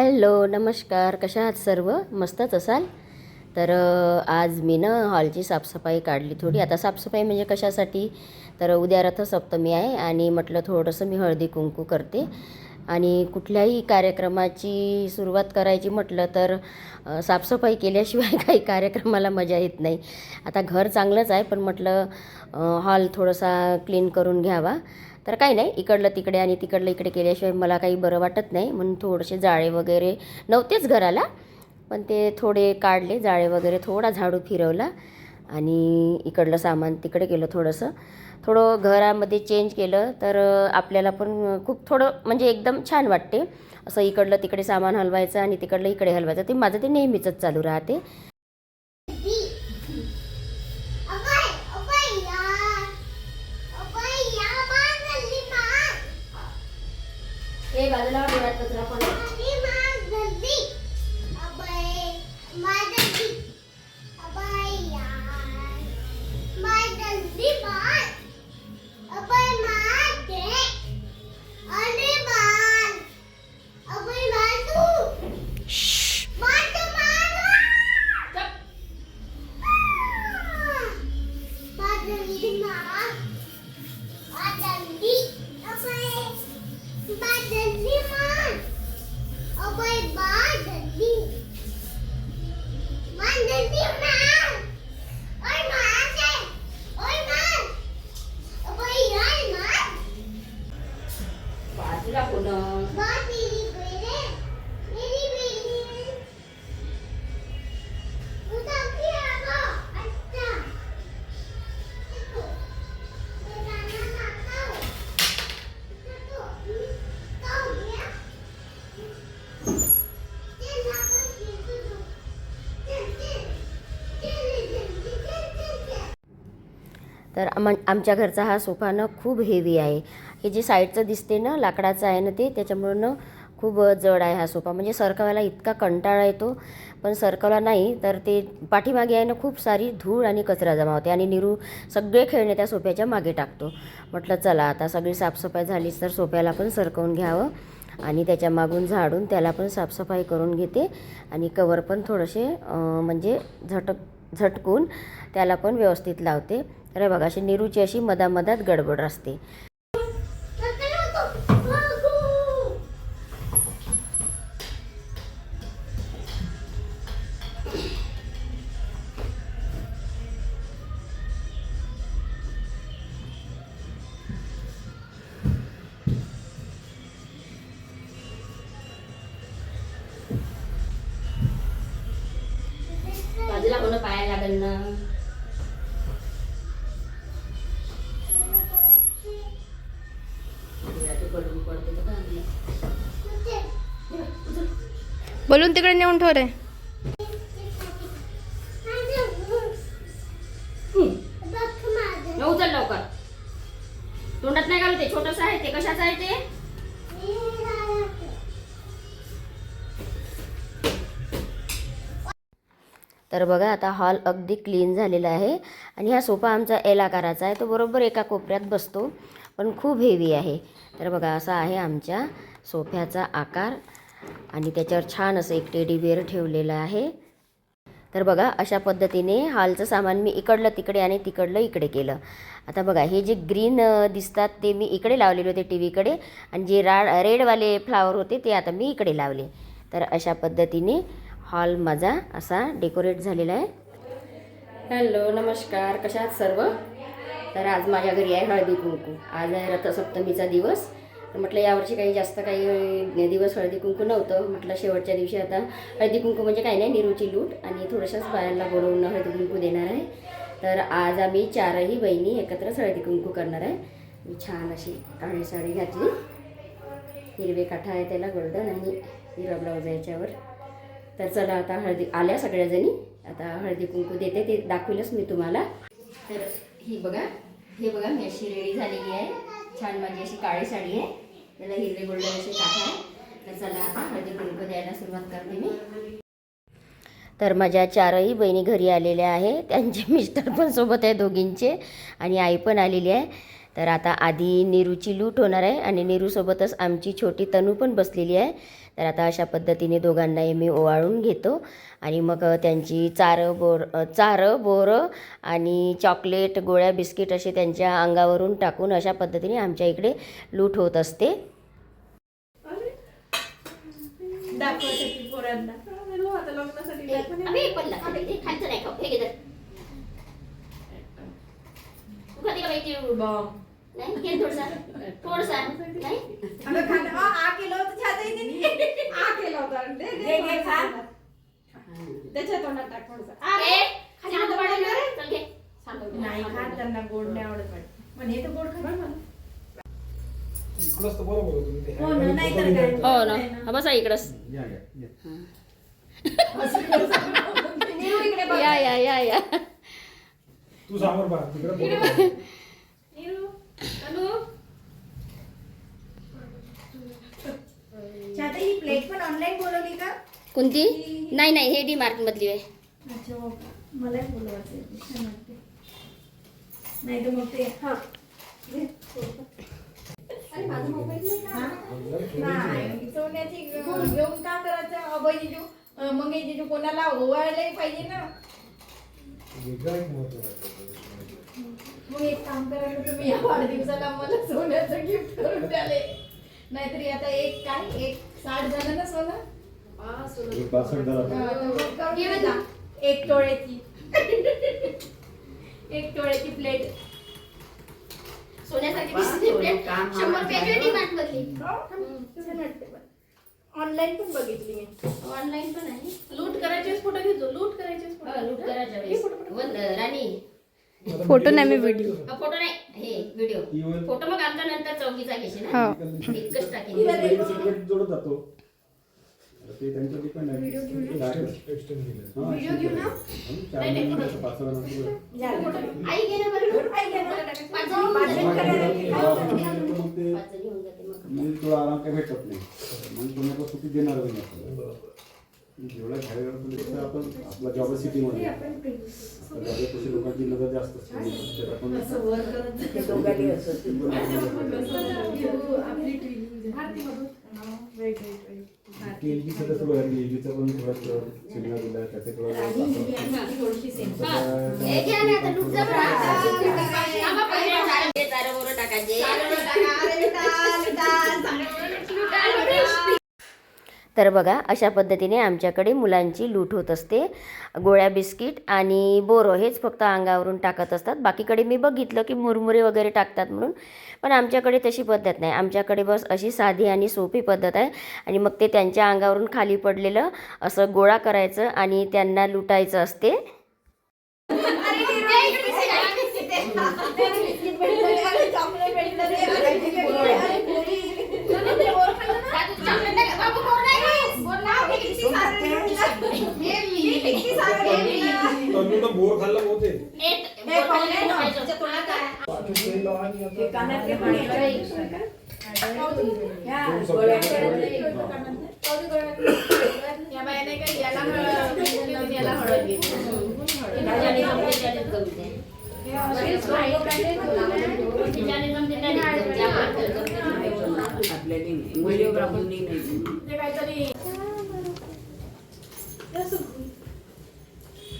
Hello नमस्कार. कशा आहात सर्व? मस्तच असाल? तर आज मी ना हॉलची साफसफाई काढली थोडी. आता साफसफाई म्हणजे कशासाठी? तर उद्या रथसप्तमी आहे आणि म्हटलं थोडंसं मी हळदी कुंकू करते. आणि कुठल्याही कार्यक्रमाची सुरुवात करायची म्हटलं तर साफसफाई केल्याशिवाय काही कार्यक्रमाला मजा येत नाही. आता घर चांगलंच आहे पण म्हटलं हॉल थोडासा क्लीन करून घ्यावा. तर काही नाही इकडलं तिकडे आणि तिकडलं इकडे केल्याशिवाय मला काही बरं वाटत नाही. म्हणून थोडेसे जाळे वगैरे नव्हतेच घराला पण ते थोडे काढले जाळे वगैरे थोडा झाडू फिरवला आणि इकडलं सामान तिकडे केलं थोडंसं. थोडं घरामध्ये चेंज केलं तर आपल्याला पण खूप थोडं म्हणजे एकदम छान वाटते. असं इकडलं तिकडे सामान हलवायचं आणि तिकडलं इकडे हलवायचं ते माझं ते नेहमीचंच चालू राहते. हे तर आम आमच्या घरचा हा सोफा ना खूप हेवी आहे. हे जे साईडचं दिसते ना लाकडाचं आहे ना ते त्याच्यामुळं ना खूप जड आहे हा सोफा. म्हणजे सरकवायला इतका कंटाळा येतो. पण सरकवला नाही तर ते पाठीमागे आहे ना खूप सारी धूळ आणि कचरा जमा होते. आणि निरू सगळे खेळणे त्या सोफ्याच्या मागे टाकतो. म्हटलं चला आता सगळी साफसफाई झालीच तर सोफ्याला पण सरकवून घ्यावं. आणि त्याच्या मागून झाडून त्याला पण साफसफाई करून घेते. आणि कवर पण थोडेसे म्हणजे झटक झटकून त्याला पण व्यवस्थित लावते. अरे बघा अशी निरूची अशी मधामधात गडबड असते बोलून तिकडे नेऊन ठेव रे. उचल लवकर. तोंडात नाही घालू ते छोटस आहे ते. कशाचं आहे ते? तर बघा आता हॉल अगदी क्लीन झालेला आहे आणि हा सोफा आमचा एल आकाराचा आहे. तो बरोबर एका कोपऱ्यात बसतो पण खूप हेवी आहे. तर बघा असा आहे आमच्या सोफ्याचा आकार. आणि त्याच्यावर छान असं एक टेडी बिअर ठेवलेलं आहे. तर बघा अशा पद्धतीने हॉलचं सामान मी इकडलं तिकडे आणि तिकडलं इकडे केलं. आता बघा हे जे ग्रीन दिसतात ते मी इकडे लावलेले होते टी व्हीकडे आणि जे रा रेडवाले फ्लावर होते ते आता मी इकडे लावले. तर अशा पद्धतीने हॉल माझा असा डेकोरेट झालेला आहे. हॅलो नमस्कार. कशा आहात सर्व? तर आज माझ्या घरी आहे हळदी कुंकू. आज आहे रथसप्तमीचा दिवस. तर म्हटलं यावर्षी काही जास्त काही दिवस हळदी कुंकू नव्हतं. म्हटलं शेवटच्या दिवशी आता हळदी कुंकू म्हणजे काही नाही निरूची लूट आणि थोडंसंच बायांना बोलवून हळदी कुंकू देणार आहे. तर आज आम्ही चारही बहिणी एकत्रच हळदी कुंकू करणार आहे. मी छान अशी काळी साडी घातली. हिरवे काठा आहे त्याला गोल्डन आणि हिरवा ब्लाऊज आहे याच्यावर. तर चला आता हळदी आल्या सगळ्याजणी. आता हळदी कुंकू देते ते दाखवेलच मी तुम्हाला. तर ही बघा हे बघा मी अशी रेडी झालेली आहे. छान माझी अशी काळी साडी आहे. त्याला हिरवे गोल्डन असे काठा आहे. तर चला आता हळदी कुंकू द्यायला सुरुवात करते मी. तर माझ्या चारही बहिणी घरी आलेल्या आहे. त्यांचे मिस्टर पण सोबत आहे दोघींचे आणि आई पण आलेली आहे. तर आता आधी निरूची लूट होणार आहे आणि निरूसोबतच आमची छोटी तनू पण बसलेली आहे. तर आता अशा पद्धतीने दोघांनाही मी ओवाळून घेतो. आणि मग त्यांची चारं बोर चारं बोरं आणि चॉकलेट गोळ्या बिस्किट असे त्यांच्या अंगावरून टाकून अशा पद्धतीने आमच्या इकडे लूट होत असते. अबे, का ते. नाही? आ. दे, खा. त्याच्या तोंडात टाक थोडंसं. आ, ए, पडलं ना. रे. चल घे. नाही खात त्यांना गोड नाही आवडत वाटतं. पण हे तर गोड. इकडंच तर बरोबर होतं तुम्ही ते हो ना, नाही तर काय. हो ना हा बसा इकडंच. या या या या तू समोर बघ तिकडे बरोबर नीरू, अनु. छाती, ही प्लेट पण ऑनलाईन बोलवली का कोणती नाही नाही हे डी मार्ट मधली आहे अच्छा का? मलाही बोलवायचं आहे. छान वाटते. नाही तर मग ते हा घे, थोडंसं. अरे माझा मोबाईल नाही का? नाही सोन्याची अं, घेऊन का करायचं अभय जिजू अं, मग हे जिजू कोणाला पाहिजे ना. मग एक काम करा ना तुम्ही या वाढदिवसाला मला सोन्याचं गिफ्ट करून द्याले नाहीतरी आता एक काय एक साठ झालं ना सोनं? एक हा, टोळ्याची. एक टोळ्याची प्लेट सोन्यासारखी plate. शंभर रुपयाची ऑनलाईन पण बघितली मी. ऑनलाईन पण आहे. लूट करायचेच फोटो घेतो? लूट करायचेच हा, लूट वन- राणी. फोटो नाही, मी व्हिडिओ हा, फोटो नाही हे व्हिडिओ ती होईल. फोटो मग आमचा नंतर चौकीचा घेशील ना? हो. जोडत जातो. ते डिपेंड आहे. एक्सटेंड केलं. व्हिडिओ घेऊ ना? पाच आई आई. पाच. मग आराम काय भेटत नाही. मग कोणाला सुट्टी देणार नाही जेवढ्या गेलं आपण आपला जॉब सिटीमध्ये तशी लोकांची नजर जास्त केलबी सध्या सुरू आहे केलबीचं पण थोडं सिग्नल दिलं त्याचे थोडं टाकायचे तर बघा अशा पद्धतीने आमच्याकडे मुलांची लूट होत असते. गोळ्या बिस्किट आणि बोरो हेच फक्त अंगावरून टाकत असतात. बाकीकडे मी बघितलं की मुरमुरे वगैरे टाकतात म्हणून पण आमच्याकडे तशी पद्धत नाही. आमच्याकडे बस अशी साधी आणि सोपी पद्धत आहे आणि मग ते त्यांच्या अंगावरून खाली पडलेलं असं गोळा करायचं आणि त्यांना लुटायचं असते. तन्नूनं बोर खाल्लं होते कानातले पण या बाई नाही का याला हळद घेतली, याला हळद घेतली. ते काहीतरी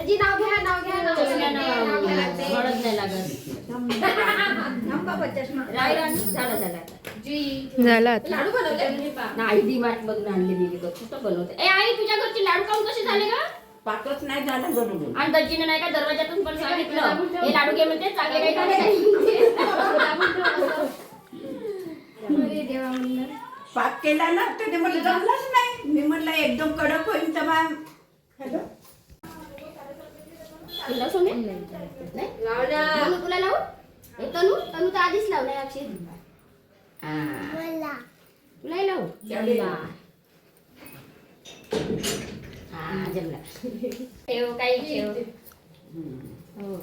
अजी नाव घ्या नाव घ्या नाव घ्या नाव घ्या लागते. हळद नाही लागत थांबा पचासमा. झालं झालं जी. झालं लाडू बनवले? नाही डी मार्ट मधून आणले मी विकत कुठं बनवते? ए आई तुझ्या घरची लाडू काऊन कशी झाले का पाकच नाही झालं बरोबर आणि दर्जीने नाही का दरवाजातून पण सांगितलं? हे लाडू घे म्हणते चांगले काही झाले नाही. म्हणलं. पाक केला ना तर ते मला जमलंच नाही. मी म्हटलं एकदम कडक होईल तर मग तुला सोने? नाही. तुला लावू हे तनू तनू तर आधीच लावलाय अक्षय. हा. मला. तुलाही लावू? जमला हा. जमला. ठेव काही ठेव. हो.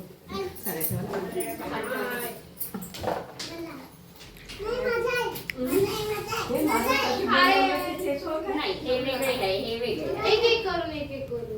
ठेव. एक एक करून एक एक करून.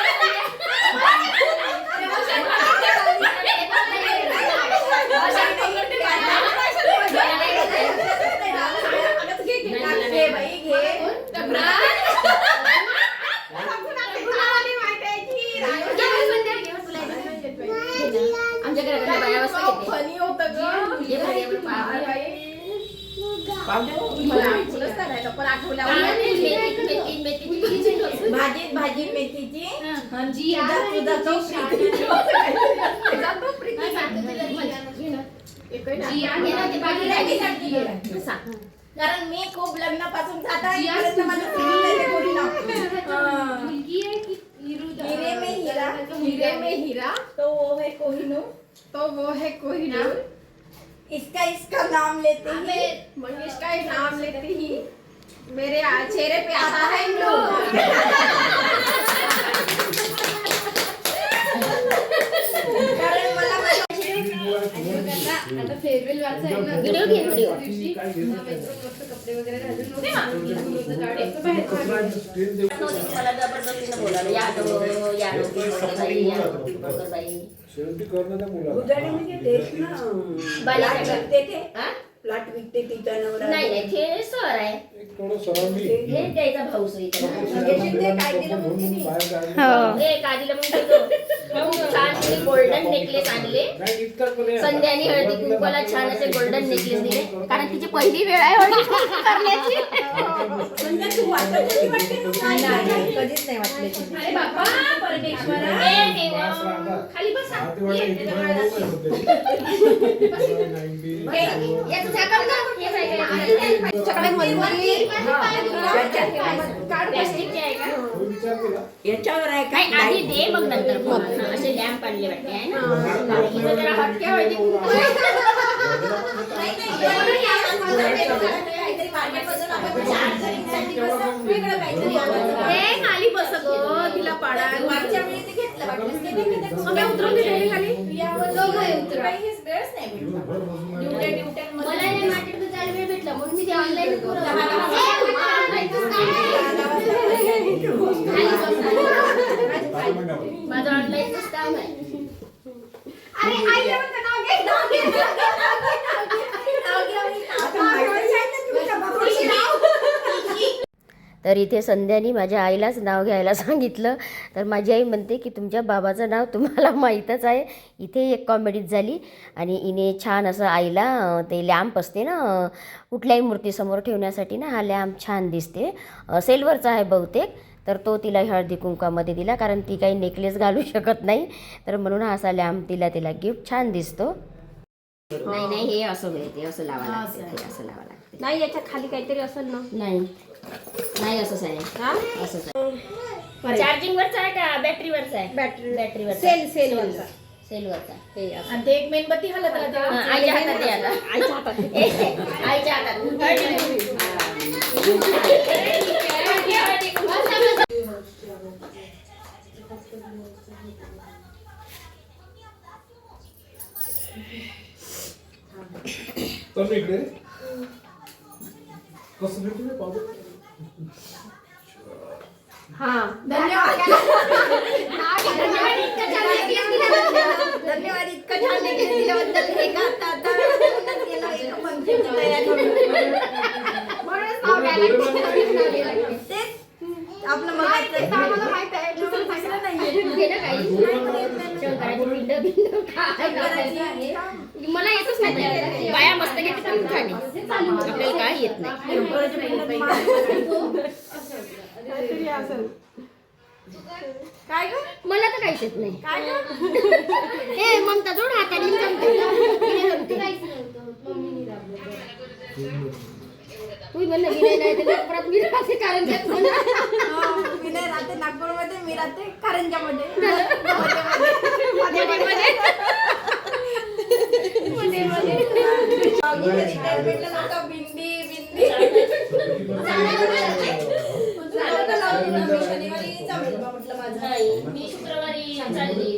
नाही. सांग. कारण मी खूप लग्नापासून जात ते. हा. तो वो है कोहिनूर तो वो है कोहिनूर इसका इसका नाम लेते ही मैं मनीष का ही नाम लेते ही चेहरे पे आता है नूर कारण मला आता फेअरवेल वाचा आहे ना व्हिडिओ घे, व्हिडिओ. दिवशी मस्त कपडे वगैरे घालून मला जबरदस्तीनं बोलावलं या या बाई, या रो, पिंपळकर बाई. शेवटी करणं त्या मुलाला उजाडे म्हणजे तेच ना ते हा? प्लॉट विकते तिचा नवरा नाही नाही ते सर आहे. एक थोडं सरांनी. हे भाऊ इथे. काजीला छान गोल्डन नेकलेस आणले. हे- संध्यानी हळदी कुंकवाला छान असे गोल्डन नेकलेस दिले. कारण तिची पहिली वेळ आहे हळदी कुंकू करण्याची. नाही. कधीच नाही वाटले तिने. अरे बाबा परमेश्वरा. ए देवा. खाली बसा आरती वाटा ये, इथे त्याच्या मला डोळ्यात लोक होते. 90, याचं झाकण का? हे काय काय? तुमच्याकडे मलमली प्लास्टिकचे आहे का? कोणी विचार केला. याच्यावर आहे नाही का आधी दे मग नंतर. हा, असे लॅम्प आणले वाटते आहे ना? इथं जरा हटके खाली बस ग तिला पाडा मागच्या वेळी ते घेतलं. सगळे उतरून दिले खाली यावर दोघंही उतरा. काही हेच वेळच तर इथे संध्यानी माझ्या आईलाच नाव घ्यायला सांगितलं. तर माझी आई म्हणते की तुमच्या बाबाचं नाव तुम्हाला माहीतच आहे. इथे एक कॉमेडीच झाली आणि इने छान असं आईला ते लॅम्प असते ना कुठल्याही मूर्तीसमोर ठेवण्यासाठी ना हा लॅम्प छान दिसते. सिल्वरचा आहे बहुतेक. तर तो तिला हळदी कुंकामध्ये दिला कारण ती काही नेकलेस घालू शकत नाही. तर म्हणून हा असा लॅम्प दिला तिला गिफ्ट छान दिसतो. नाही नाही हे असं मिळते असं लावा लागते असं लावा लागते. नाही याच्या खाली काहीतरी असेल ना? नाही. नाही असंच आहे. असंच आहे. चार्जिंग वरचा आहे का बॅटरीवरचा आहे? बॅटरी बॅटरीवरचा सेल सेल वरचा. सेलवरचा हे असं. आणि ते एक मेणबत्ती हलत राहते आईच्या हातात आता. आईच्या हातात. ए, आईच्या हातात. तर इकडे कसं भेटू पाहू हा. धन्यवाद. इतकं छान दिल्याबद्दल. आपलं माहीत आहे. दुसरं नाहीये. मला येतच नाही. बाया मस्त घेते पण खाली आपल्याला काय येत नाही. काय ग? मला तर काहीच येत नाही. काय ग? ए ममता जोड हाताने जमते. तिने जमते. तू म्हणलं विनय नाही तर नागपुरात मी राहते कारण त्यात म्हणा. हो, विनय राहते. नागपूरमध्ये मी राहते कारंजामध्ये. मी शुक्रवारी चालली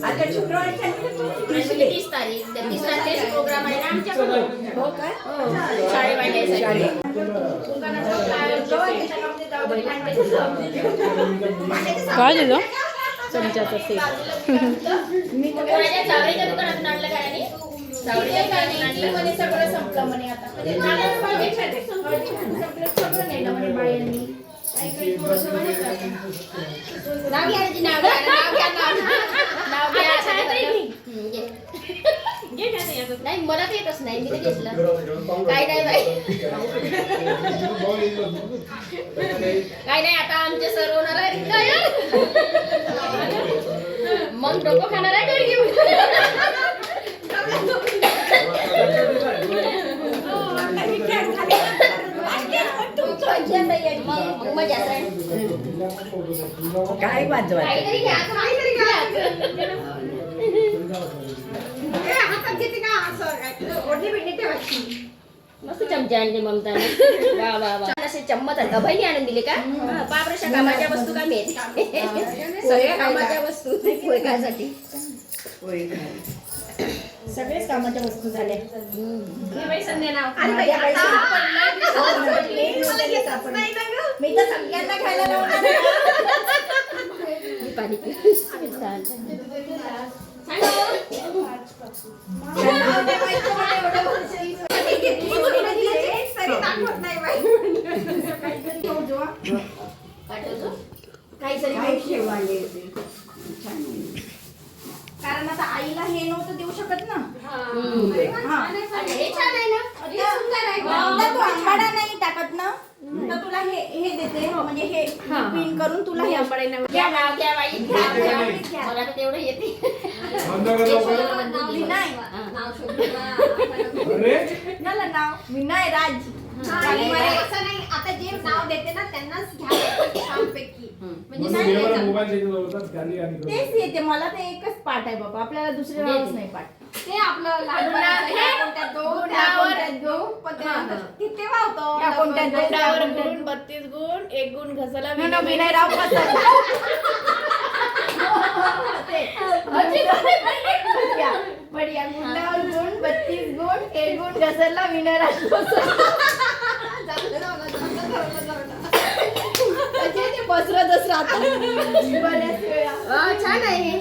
आता शुक्रवारी शनिवारी तुमची आणि तीस तारीख त्या तीस तारखेचा प्रोग्राम आहे ना आमच्याकडे काय शाळे वाढण्यासाठी दुकानाचं काय- जाऊ काय दिलं मी माझ्या जावळीच्या दुकानातून आणलं काय आणि जावळीच्या दुकानातून आणलं. म्हणे सगळं संपलं म्हणे आता. म्हणजे झालं पाहिजे छान. सगळं सगळं नेलं म्हणे बायांनी. काही काही थोडंसं म्हणे. नाव घ्या आजी, नाव घ्या नाव घ्या नाव नाव घ्या. हम्म, घे. नाही मला तर येतच नाही मी घेतलं. काय नाही बाई. काय नाही आता आमचे सर होणार आहे रिटायर मग डोकं खाणार आहे घरी घेऊन. काय वाजवा मस्त चमचे आणले ममताने वा वा वा असे चम्मच आणि अभयने आणून दिले का बापरेशा कामाच्या वस्तू का मी सगळ्या कामाच्या वस्तू पोयकासाठी सगळेच कामाच्या वस्तू झाल्या हे. मी तर सगळ्यांना खायला लावणार हे. नाही. कारण आता आईला हे नव्हतं देऊ शकत ना. हा. हे. हे. आंबाडा नाही टाकत ना? तर तुला हे हे देते म्हणजे हे पिन करून तुला हे मला तर तेवढं येते. विनाय नाव. झालं नाव? विनाय राज. आणि मला असं नाही. आता जे नाव देते ना त्यांनाच घ्या. छानपैकी म्हणजे नाही. तेच येते. मला ते एकच पाठ आहे बाबा. आपल्याला दुसरे नावच नाही पाठ ते आपलं कोणत्यात गुण बत्तीस गुण एक गुण घसाला No, बढिया बढिया गुणावर गुण बत्तीस गुण एक गुण घसरला. म्हणजे ते पसरतच राहतात. बऱ्याच वेळा. वा, छान आहे हे.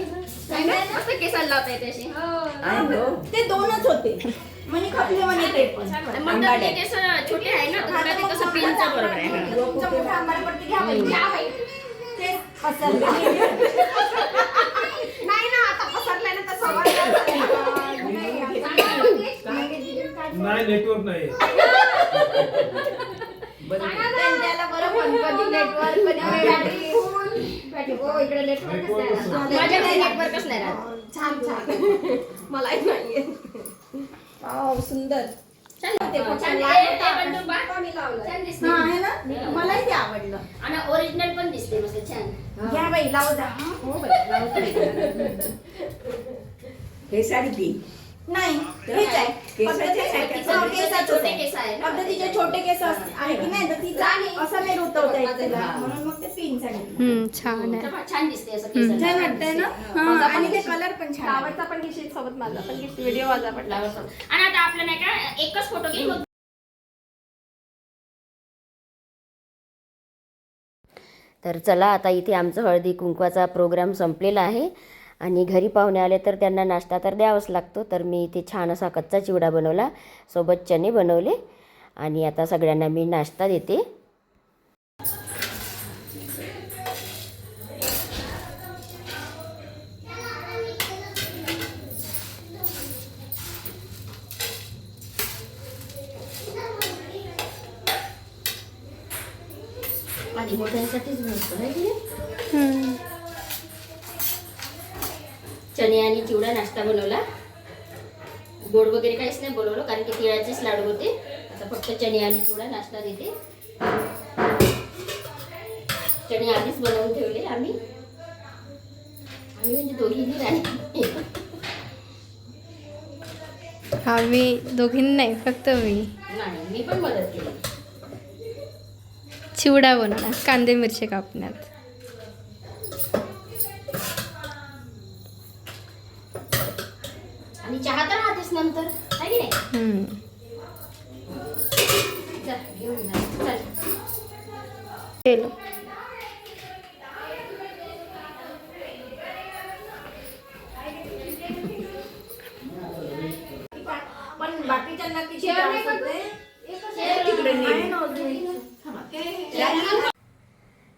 मस्त केसाला लावता येते हो. ते दोनच होते. म्हणे खपले म्हणे ते पण. मग तर ते केस छोटे आहे ना? तुला ते कसं पिनचं बरोबर आहे. हा. तुमचा मोठा आंबाडा पट्टी घ्या बाई. घ्या बाई. ते पसरले नाही ना आता पसरलंय ना तर सवाल नाही नेटवर्क नाही त्यांच्याला बरं पण कधी नेटवर्क कधी बॅटरी बॅटरी हो इकडे नेटवर्क माझ्याकडे नेटवर्कच नाही राहत. छान छान. मलाही नाहीये. वाव सुंदर. हा आहे ना? मलाही ते आवडलं. आणि ओरिजिनल पण दिसते मस्त छान. घ्या बाई लाव जा हो बाई लाव हे साडी ती. नाही हेच आहे. केसाचे पद्धतीचे- सारखे हा, छोटे. केस आहे ना. पद्धतीचे छोटे केस असते- आहे की नाही? तर तिचा असं नाही रुतवता येत तिला. म्हणून मग ते पिन सांगितलं छान आहे. तर पहा, छान दिसते असं केसाला. छान वाटतंय ना? हा, आणि ते कलर पण छान आहे. लावायचा पण घेशील सोबत माझा पण घेशील व्हिडिओ माझा. आणि आता आपलं नाही का एकच फोटो घे मग तर चला आता इथे आमचं हळदी कुंकवाचा प्रोग्राम संपलेला आहे. आणि घरी पाहुणे आले तर त्यांना नाश्ता तर द्यावाच लागतो. तर मी इथे छान असा कच्चा चिवडा बनवला. सोबत चणे बनवले. आणि आता सगळ्यांना मी नाश्ता देते. आणि मोठ्यांसाठीच बनवतो चणे आणि चिवडा नाश्ता बनवला. गोड वगैरे काहीच नाही बोलवलं कारण की तिळाचेच लाडू होते. आता फक्त चणे आणि चिवडा नाश्ता देते. चणे आधीच बनवून ठेवले आम्ही. आम्ही म्हणजे दोघींनी राणी आम्ही दोघींनी नाही फक्त मी. नाही मी पण मदत केली. चिवडा बनवणार कांदे मिरची कापण्यात आणि चहा तर राहतेच नंतर आहे की नाही हम्म. चल घेऊन जा चल केलं पण बाकीच्यांना किती Share नाही त्रास का होतोय? Share तिकडे आहे नाही. ना अजून.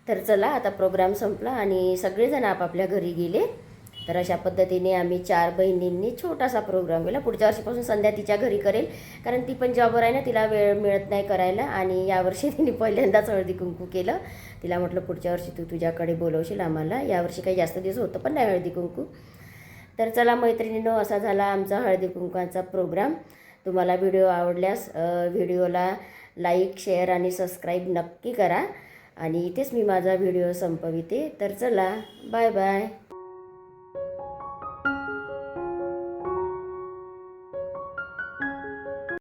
तर चला आता प्रोग्राम संपला आणि सगळेजण आपापल्या घरी गेले तर अशा पद्धतीने आम्ही चार बहिणींनी छोटासा प्रोग्राम केला. पुढच्या वर्षीपासून संध्या तिच्या घरी करेल. कारण ती पण जॉबवर आहे ना तिला वेळ मिळत नाही करायला. आणि यावर्षी तिने पहिल्यांदाच हळदी कुंकू केलं. तिला म्हटलं पुढच्या वर्षी तू तुझ्याकडे बोलवशील आम्हाला. यावर्षी काही जास्त दिवस होतं पण नाही हळदी कुंकू. तर चला मैत्रिणीनो असा झाला आमचा हळदी कुंकवाचा प्रोग्राम तुम्हाला व्हिडिओ आवडल्यास व्हिडिओला लाईक शेअर आणि सबस्क्राईब नक्की करा. आणि इथेच मी माझा व्हिडिओ संपविते. तर चला बाय बाय